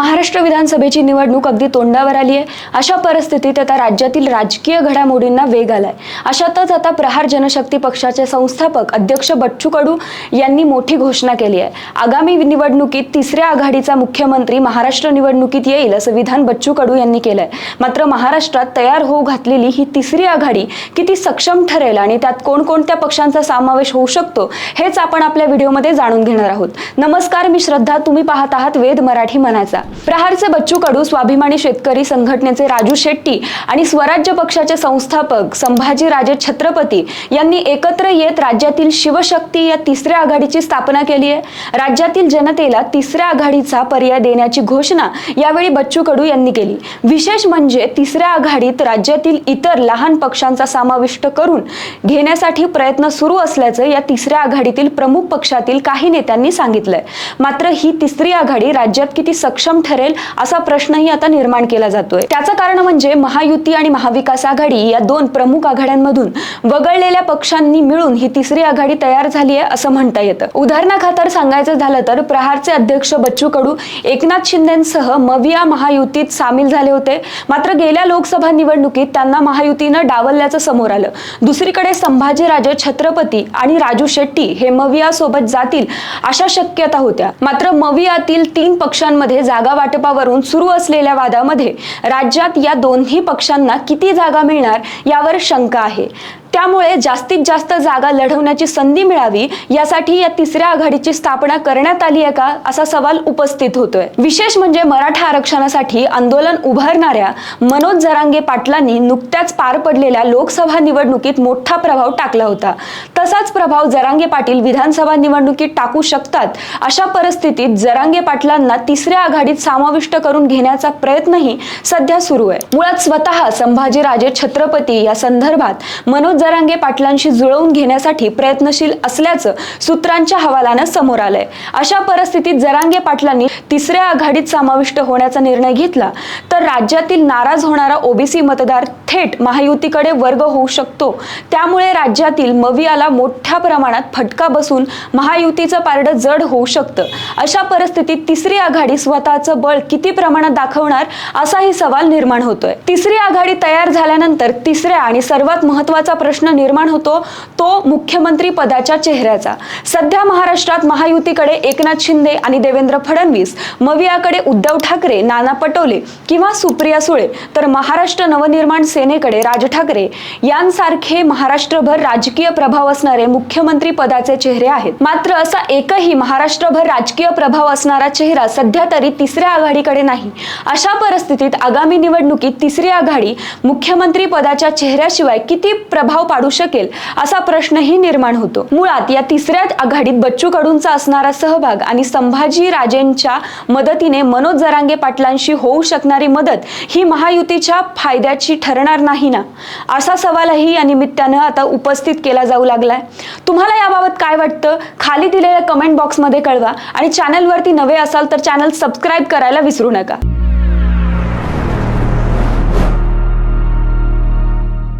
महाराष्ट्र विधानसभेची निवडणूक अगदी तोंडावर आली आहे. अशा परिस्थितीत आता राज्यातील राजकीय घडामोडींना वेग आलाय. अशातच आता प्रहार जनशक्ती पक्षाचे संस्थापक अध्यक्ष बच्चू कडू यांनी मोठी घोषणा केली आहे. आगामी निवडणुकीत तिसऱ्या आघाडीचा मुख्यमंत्री महाराष्ट्र निवडणुकीत येईल असं विधान बच्चू कडू यांनी केलंय. मात्र महाराष्ट्रात तयार होऊ घातलेली ही तिसरी आघाडी किती सक्षम ठरेल आणि त्यात कोणकोणत्या पक्षांचा समावेश होऊ शकतो हेच आपण आपल्या व्हिडिओमध्ये जाणून घेणार आहोत. नमस्कार मी श्रद्धा. तुम्ही पाहत आहात वेद मराठी मनाचा. प्रहारचे बच्चू कडू स्वाभिमानी शेतकरी संघटनेचे राजू शेट्टी आणि स्वराज्य पक्षाचे संस्थापक संभाजीराजे छत्रपती यांनी एकत्र येत राज्यातील शिवशक्ती या तिसऱ्या आघाडीची स्थापना केली आहे. राज्यातील जनतेला तिसऱ्या आघाडीचा पर्याय देण्याची घोषणा यावेळी बच्चू कडू यांनी केली. विशेष म्हणजे तिसऱ्या आघाडीत राज्यातील इतर लहान पक्षांचा समाविष्ट करून घेण्यासाठी प्रयत्न सुरू असल्याचं या तिसऱ्या आघाडीतील प्रमुख पक्षातील काही नेत्यांनी सांगितलंय. मात्र ही तिसरी आघाडी राज्यात किती सक्षम ठरेल असा प्रश्नही आता निर्माण केला जातोय. त्याचं कारण म्हणजे महायुती आणि महाविकास आघाडी या दोन प्रमुख आघाड्यांमधून वगळलेल्या पक्षांनी मिळून ही तिसरी आघाडी तयार झाली आहे असं म्हणता येतं. उदाहरणाखातर सांगायचं झालं तर प्रहारचे अध्यक्ष बच्चू कडू एकनाथ शिंदेसह मविया महायुतीत सामील झाले होते. मात्र गेल्या लोकसभा निवडणुकीत त्यांना महायुतीनं डावलल्याचं समोर आलं. दुसरीकडे संभाजीराजे छत्रपती आणि राजू शेट्टी हे मविया सोबत जातील अशा शक्यता होत्या. मात्र मवियातील तीन पक्षांमध्ये जागा जागा वाटपावरून सुरू असलेल्या वादामध्ये राज्यात या दोन्ही पक्षांना किती जागा मिळणार यावर शंका आहे. त्यामुळे जास्तीत जास्त जागा लढवण्याची संधी मिळावी यासाठी या तिसऱ्या आघाडीची स्थापना करण्यात आली आहे का असा सवाल उपस्थित होतोय. विशेष म्हणजे मराठा आरक्षणासाठी आंदोलन उभारणाऱ्या मनोज जरांगे पाटलांनी नुकत्याच पार पडलेल्या लोकसभा निवडणुकीत मोठा प्रभाव टाकला होता. तसाच प्रभाव जरांगे पाटील विधानसभा निवडणुकीत टाकू शकतात अशा परिस्थितीत जरांगे पाटलांना तिसऱ्या आघाडीत समाविष्ट करून घेण्याचा प्रयत्नही सध्या सुरू आहे. मुळात स्वतः संभाजीराजे छत्रपती या संदर्भात मनोज जरांगे पाटलांशी जुळवून घेण्यासाठी प्रयत्नशील असल्याचं सूत्रांच्या हवालानं समोर आलंय. अशा परिस्थितीत जरांगे पाटलांनी तिसऱ्या आघाडीत समाविष्ट होण्याचा निर्णय घेतला तर राज्यातील नाराज होणारा ओबीसी मतदार थेट महायुतीकडे वर्ग होऊ शकतो. त्यामुळे राज्यातील मवियाला मोठ्या प्रमाणात फटका बसून महायुतीचं पारडं जड होऊ शकतं. अशा परिस्थितीत तिसरी आघाडी स्वतःचं बळ किती प्रमाणात दाखवणार असाही सवाल निर्माण होतोय. तिसरी आघाडी तयार झाल्यानंतर तिसऱ्या आणि सर्वात महत्त्वाचा प्रश्न प्रश्न निर्माण होतो तो मुख्यमंत्री पदाच्या चेहऱ्याचा. सध्या महाराष्ट्रात महायुतीकडे एकनाथ शिंदे आणि देवेंद्र फडणवीस मवियाकडे उद्धव ठाकरे नाना पटोले किंवा सुप्रिया सुळे तर महाराष्ट्र नवनिर्माण सेनेकडे राज ठाकरे. यांसारखे महाराष्ट्रभर राजकीय प्रभाव असणारे मुख्यमंत्री पदाचे चेहरे आहेत. मात्र असा एकही महाराष्ट्रभर राजकीय प्रभाव असणारा चेहरा सध्या तरी तिसऱ्या आघाडीकडे नाही. अशा परिस्थितीत आगामी निवडणुकीत तिसरी आघाडी मुख्यमंत्री पदाच्या चेहऱ्याशिवाय किती प्रभाव प्रभाव पाडू शकेल असा प्रश्नही निर्माण होतो. मुळात या तिसऱ्या आघाडीत बच्चू कडूंचा असणारा सहभाग आणि संभाजी राजेंच्या मदतीने मनोज जरांगे पाटलांशी होऊ शकणारी मदत ही महायुतीच्या फायद्याची ठरणार नाही ना? असा सवालही या निमित्तानं आता उपस्थित केला जाऊ लागलाय. तुम्हाला याबाबत काय वाटतं? खाली दिलेल्या कमेंट बॉक्समध्ये कळवा आणि चॅनलवरती नवे असाल तर चॅनल सबस्क्राईब करायला विसरू नका.